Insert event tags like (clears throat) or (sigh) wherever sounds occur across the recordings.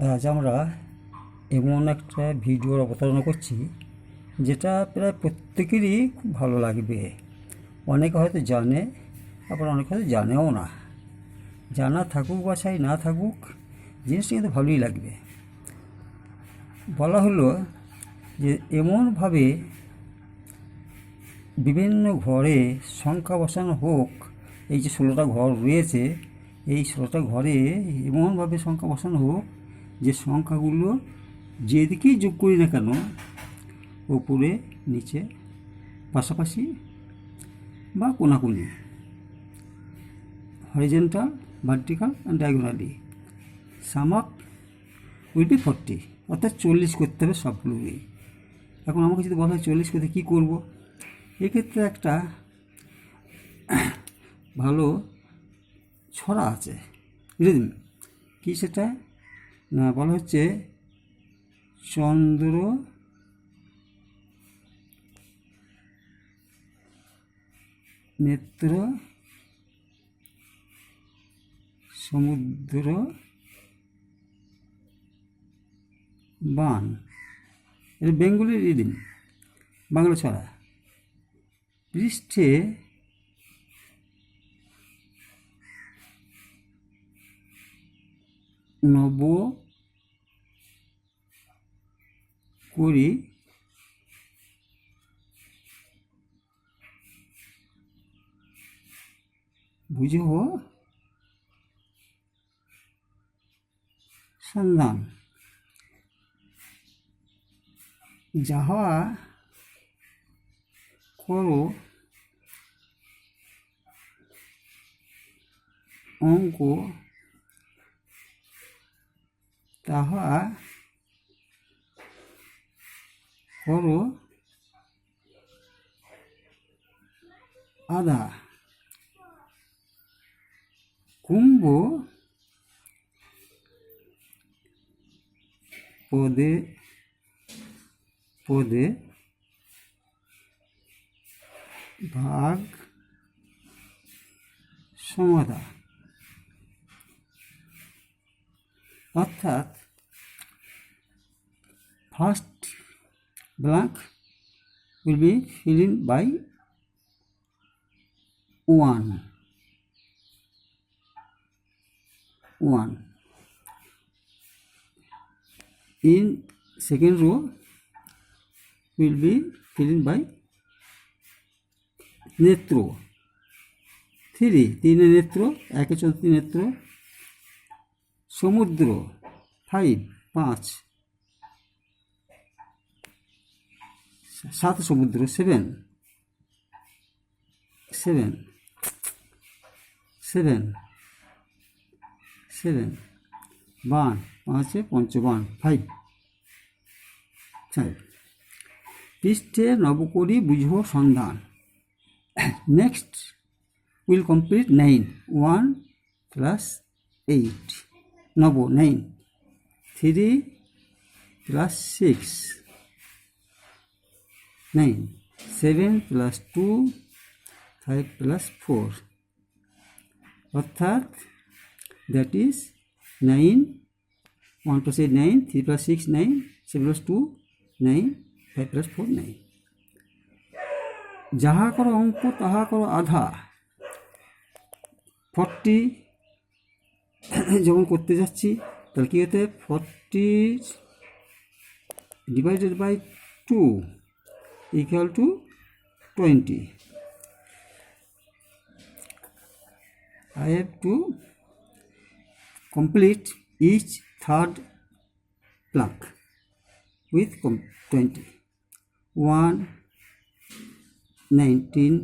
আজ আমরা এমন একটা ভিডিওর অবতারণা করছি, যেটা প্রায় প্রত্যেকেরই খুব ভালো লাগবে। অনেকে হয়তো জানে, আবার অনেকে হয়তো জানেও না। জানা থাকুক বা চাই না থাকুক, জিনিসটা কিন্তু ভালোই লাগবে। বলা হলো যে এমনভাবে বিভিন্ন ঘরে সংখ্যা বসানো হোক, এই যে ষোলোটা ঘর রয়েছে, এই ষোলোটা ঘরে এমনভাবে সংখ্যা বসানো হোক যে সংখ্যাগুলো যেদিকেই যোগ করি না কেন, ওপরে, নিচে, পাশাপাশি বা কোনাকুনি horizontal vertical and diagonally sum will be forty অর্থাৎ চল্লিশ করতে হবে সবগুলোই এখন আমাকে যদি বলা হয় চল্লিশ করতে কী করব? এক্ষেত্রে একটা ভালো ছড়া আছে বুঝলেন কী সেটা? বলা হচ্ছে চন্দ্র নেত্র সমুদ্র বান। এটা বেঙ্গলি রিডিং বাংলা ছড়া। পৃষ্ঠে নব করি বুঝব সন্ধান। যাহা করো অঙ্ক তাহা করো। আধা কুম্ভ পদে পদে ভাগ সমাধা অর্থাৎ first blank will be fill by one one in second row will be fill by নেত্র। Three, তিনে নেত্র, একে চলতি নেত্র সমুদ্র, ফাইভ, পাঁচ। সাত সমুদ্র, সেভেন। সেভেন। সেভেন। সেভেন। বান, পাঁচে পঞ্চবান, ফাইভ। ফাইভ পৃষ্ঠে নবকরি বুঝব সন্ধান। Next will complete nine, one plus eight. নব nine three plus six nine seven plus two five plus four অর্থাৎ that is nine one plus eight nine three plus six nine seven plus two nine five plus four nine যাহা করো অঙ্ক, তাহা করো আধা। Forty (clears throat) যেমন করতে যাচ্ছি, তাহলে কী হতে forty divided by two equal to twenty I have to complete each third block with come twenty one nineteen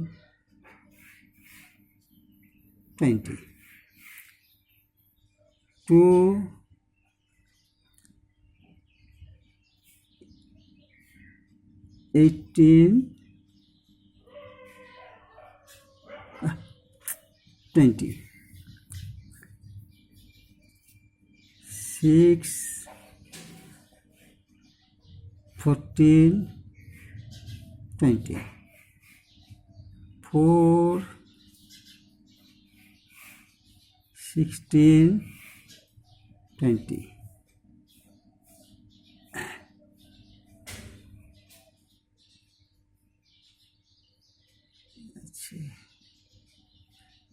twenty 2 eighteen, twenty, six, fourteen, twenty, four, sixteen, twenty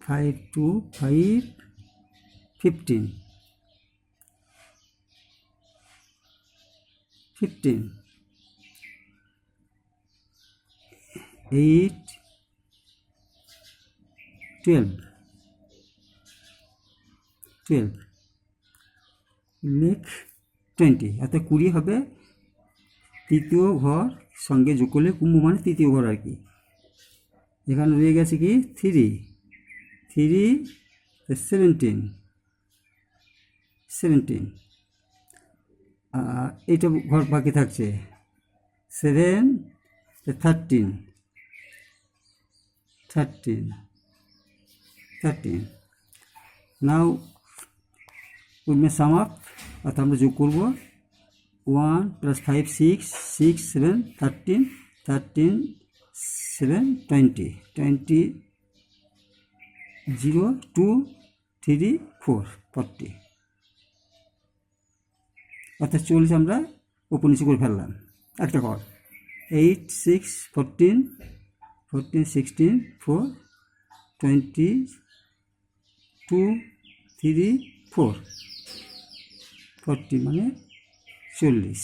five two five fifteen fifteen eight twelve twelve লেখ twenty অর্থাৎ কুড়ি হবে তৃতীয় ঘর সঙ্গে যোগ করলে কুম্ভ মানে তৃতীয় ঘর আর কি। এখানে রয়ে গেছে কি? থ্রি থ্রি সেভেন্টিন সেভেন্টিন আর এইটা ঘর বাকি থাকছে। Seven thirteen thirteen thirteen now we may sum up অর্থাৎ আমরা যোগ করব one plus five six six seven thirteen thirteen seven twenty twenty zero two three four forty অর্থাৎ চল্লিশ আমরা উপর নিচে করে ফেললাম। একটা কর eight six fourteen fourteen sixteen four twenty two three four forty মানে চল্লিশ।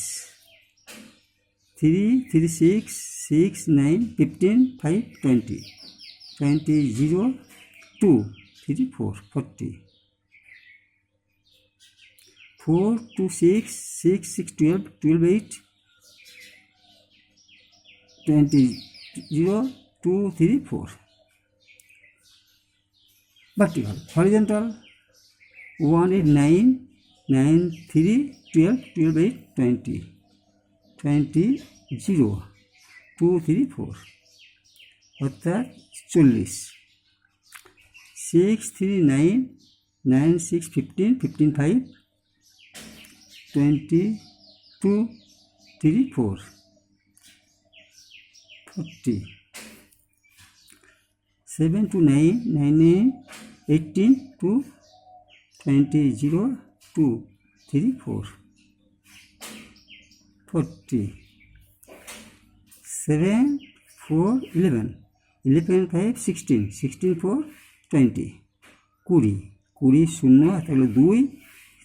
Three three six six nine fifteen five twenty twenty zero two three four forty four two six six six twelve twelve eight twenty zero two three four vertical, horizontal 1 8 9 9 3 12 12 8 20 20 0 2 3 4 অর্থাৎ চল্লিশ। Six three nine nine six fifteen fifteen five, twenty two three four, forty. Seven two nine nine eight, eighteen two twenty zero two three four forty seven four eleven eleven five sixteen sixteen four twenty কুড়ি কুড়ি, শূন্য হলো দুই,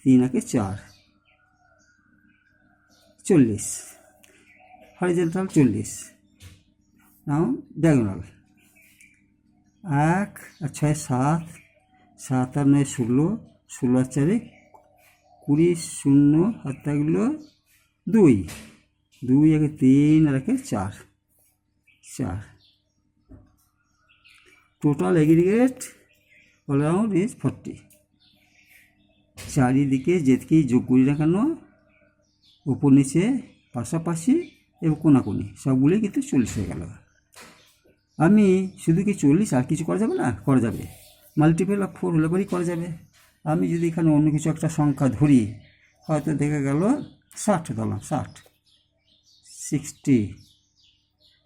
তিন, একে চার, চল্লিশ horizontal চল্লিশ নাও ডায়াগোনাল এক, আর ছয়, সাত সাত আর নয়, ষোলো ষোলো, আর চারে কুড়ি শূন্য আর থাকল দুই। দুই একে তিন আর একে চার। চার। Total aggregate all round is forty চারিদিকে যেদিকেই যোগ করি না কেন, উপর নিচে পাশাপাশি এবং কোনাকুনি, সবগুলোই কিন্তু চল্লিশ হয়ে গেল। আমি শুধু কি চল্লিশ আর কিছু করা যাবে না? করা যাবে। মাল্টিপেল অফ ফোর হলে পরেই করা যাবে। আমি যদি এখানে অন্য কিছু একটা সংখ্যা ধরি, হয়তো দেখা গেল ষাট ধরলাম ষাট। Sixty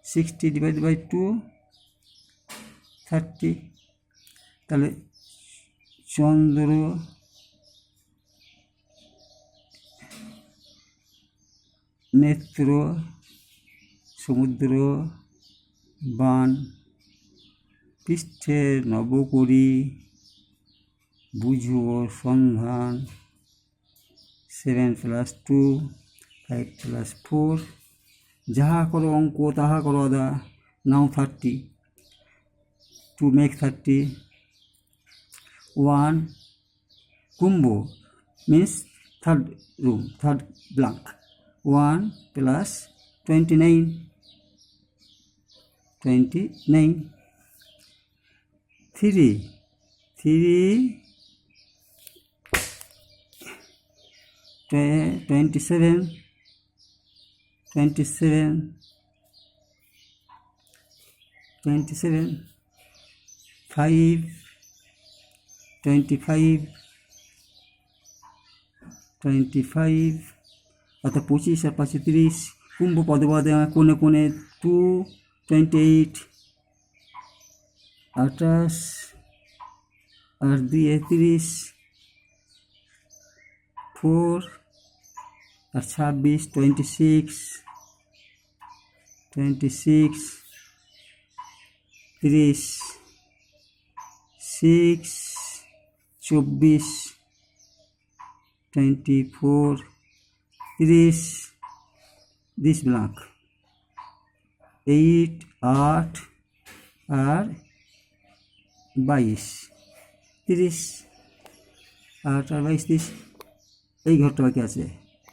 sixty divide by two thirty তাহলে চন্দ্র নেত্র, সমুদ্র, বান পৃষ্ঠের নবকরি বুঝো সন্ধান seven plus two five plus four যাহা করো অঙ্ক তাহা করো আদা now thirty two make thirty one কুম্ভ means third room third blank one plus twenty nine twenty nine three three twenty seven twenty seven twenty seven five twenty five twenty five অর্থাৎ পঁচিশ আর পাঁচশো তিরিশ, কুম্ভ পদপদে কোণে কোণে টু টোয়েন্টি এইট আঠাশ, আর দুই একত্রিশ four আর ছাব্বিশ টোয়েন্টি সিক্স টোয়েন্টি সিক্স তিরিশ সিক্স চব্বিশ টোয়েন্টি ফোর তিরিশ দিস ব্ল্যাঙ্ক এইট আট আর বাইশ তিরিশ আট আর বাইশ তিরিশ এই ঘরটা বাকি আছে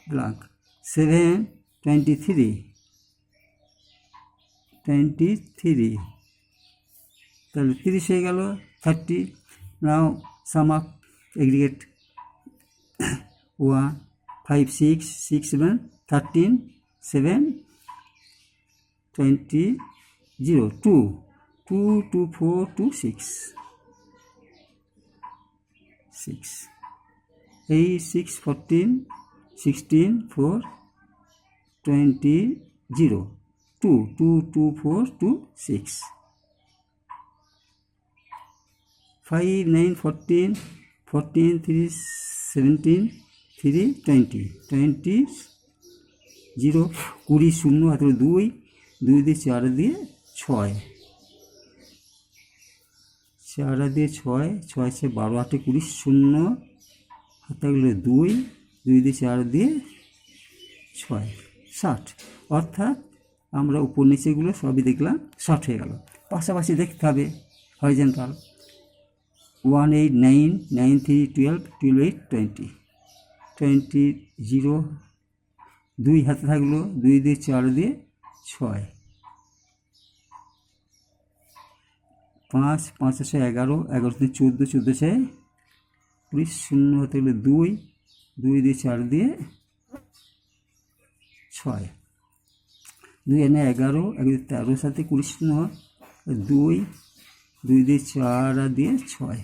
blank seven twenty three twenty three তাহলে তিরিশ হয়ে গেল thirty now sum up aggregate one five six six seven thirteen seven twenty zero two two two four two six six এই six fourteen sixteen four twenty zero two two two four two six five nine fourteen fourteen three seventeen three twenty twenty zero কুড়ি শূন্য হাতে দুই দুই দিয়ে চার দিয়ে ছয়। চার দিয়ে ছয় ছয় ছয় বারো, আটে কুড়ি শূন্য হাতে গেলে দুই দুই দিয়ে চার দিয়ে ছয়, ষাট। অর্থাৎ আমরা উপর নিচেগুলো সবই দেখলাম ষাট হয়ে গেল। পাশাপাশি দেখতে হবে horizontal one eight nine nine three twelve twelve eight twenty twenty zero দুই হাতে থাকল, দুই দিয়ে চার দিয়ে ছয়। পাঁচ পাঁচ আছে এগারো এগারো থেকে চোদ্দ চোদ্দ ছয়। কুড়ি শূন্য হাতে গেলে দুই দুই দিয়ে চার দিয়ে ছয়। দুই এনে এগারো এগারো তেরো, সাথে কুড়ি শূন্য। দুই দুই দিয়ে চার আর দিয়ে ছয়।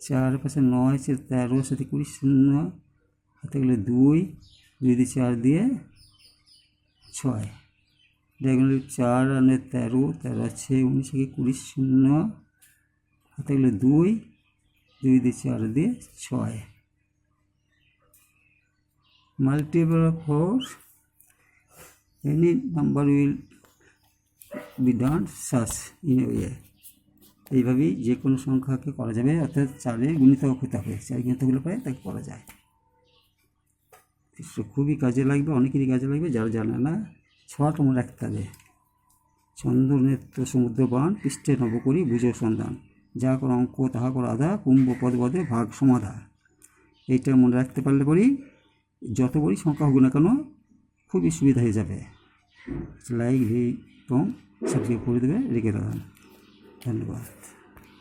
চার পাশে নয়, চার তেরো, সাথে কুড়ি শূন্য। হাতে গেলে দুই দুই দিয়ে চার দিয়ে ছয়। ডায়াগোনাল চার আনে তেরো তেরো আছে উনিশ কুড়ি, শূন্য, হাতে গেলে দুই দুই দিয়ে চার দিয়ে ছয়। multiple of 4 any number will be done such in a এইভাবেই যে কোনো সংখ্যাকে করা যাবে, অর্থাৎ চারে গুণিতক হতে হবে চার গুণিতকগুলো পায় তাকে করা যায়। খুবই কাজে লাগবে, অনেকেরই কাজে লাগবে, যারা জানে না ছটা মনে রাখতে হবে। চন্দ্রনেত্র সমুদ্র বান, পৃষ্ঠে নবকরি বুঝো সন্ধান। যা করো অঙ্ক, তাহা করো আধা, কুম্ভ পদ পদে ভাগ সমাধা। এইটা মনে রাখতে পারলে পরেই যত বড়ই সংখ্যা হোক না কেন, খুবই সুবিধা হয়ে যাবে। লাইক ভি এবং সাবস্ক্রাইব করে দেবে, রেখে দেবেন ধন্যবাদ।